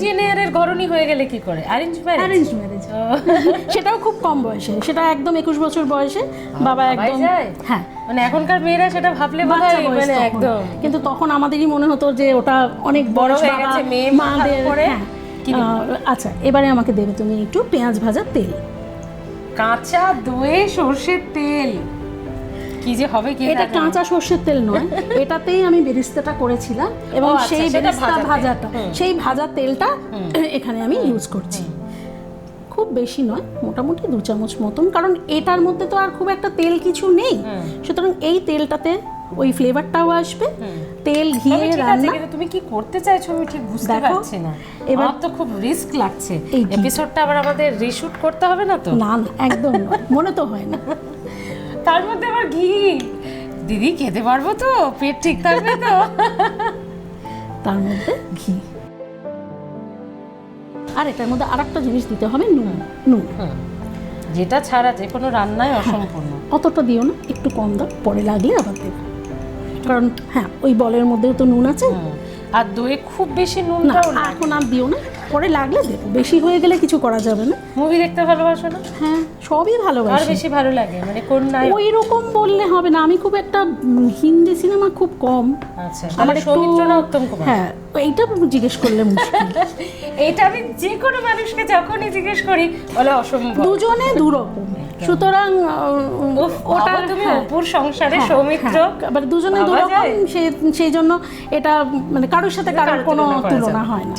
ইঞ্জিনিয়ারের ঘরণী হয়ে গেলে কি করে? অ্যারেঞ্জ ম্যারেজ অ্যারেঞ্জ ম্যারেজ সেটাও খুব কম বয়সে সেটা একদম একুশ বছর বয়সে বাবা একদম হ্যাঁ। মানে এখনকার মেয়েরা সেটা ভাবলে মানে একদম। কিন্তু তখন আমাদেরই মনে হতো যে ওটা অনেক বড় হয়ে গেছে, মেয়ে মাদের হ্যাঁ। আচ্ছা এবারে আমাকে দেবে তুমি একটু পেঁয়াজ ভাজা তেল। কাঁচা দই সর্ষের তেল। কি যে হবে কি এটা কাঁচা সর্ষের তেল নয়। এটাতেই আমি বেরিস্তাটা করেছিলাম এবং আচ্ছা, সেই বেরিস্তা ভাজাটা সেই ভাজা তেলটা এখানে আমি ইউজ করছি। খুব বেশি নয় মোটামুটি দু চামচ মতন কারণ এটার মধ্যে তো আর খুব একটা তেল কিছু নেই। সুতরাং এই তেলটাতে ওই ফ্লেভারটাও আসবে তেল ঘিয়ে রান্না। তুমি কি করতে চাইছো আমি ঠিক বুঝতে পারছি না। এবার- তো খুব রিস্ক লাগছে। এপিসোডটা আবার আমাদের রিশুট করতে হবে না তো? না একদম মনে তো হয় না। তার মধ্যে আবার ঘি। দিদি খেতে পারব তো? পেট ঠিক থাকবে তো? তার মধ্যে ঘি। আর এটার মধ্যে আরেকটা জিনিস দিতে হবে নুন। নুন। যেটা ছাড়া যে কোনো রান্নায় অসম্পূর্ণ। অতটা দিও না একটু কম দাও পরে লাগলে আবার দেবে। কারণ হ্যাঁ ওই বলের মধ্যেও তো নুন আছে। আর দইয়ে খুব বেশি নুন না। এখন আর দিও না। পরে লাগলে দেবো বেশি হয়ে গেলে কিছু করা যাবে না। মুভি দেখতে ভালোবাসো না? হ্যাঁ সবই ভালোবাসি। আর বেশি ভালো লাগে মানে কোন নায়ক ওই রকম বললে হবে না আমি খুব একটা হিন্দি সিনেমা খুব কম। আচ্ছা আমার তাহলে একটু সৌমিত্র না উত্তম কুমার। হ্যাঁ এইটা জিজ্ঞেস করলে মুশকিল। এটা আমি যে কোনো মানুষকে যখনই জিজ্ঞেস করি বলে অসম্ভব। দুজনে দুরকম। সুতরাং আহ, উফ, ওটা তুমি হ্যাঁ, অপুর সংসারে হ্যাঁ, সৌমিত্র। এবার দুজনে ভাবা দুরকম যায়? সেই জন্য এটা মানে কারোর সাথে কারোর কোনো তুলনা। হয় না।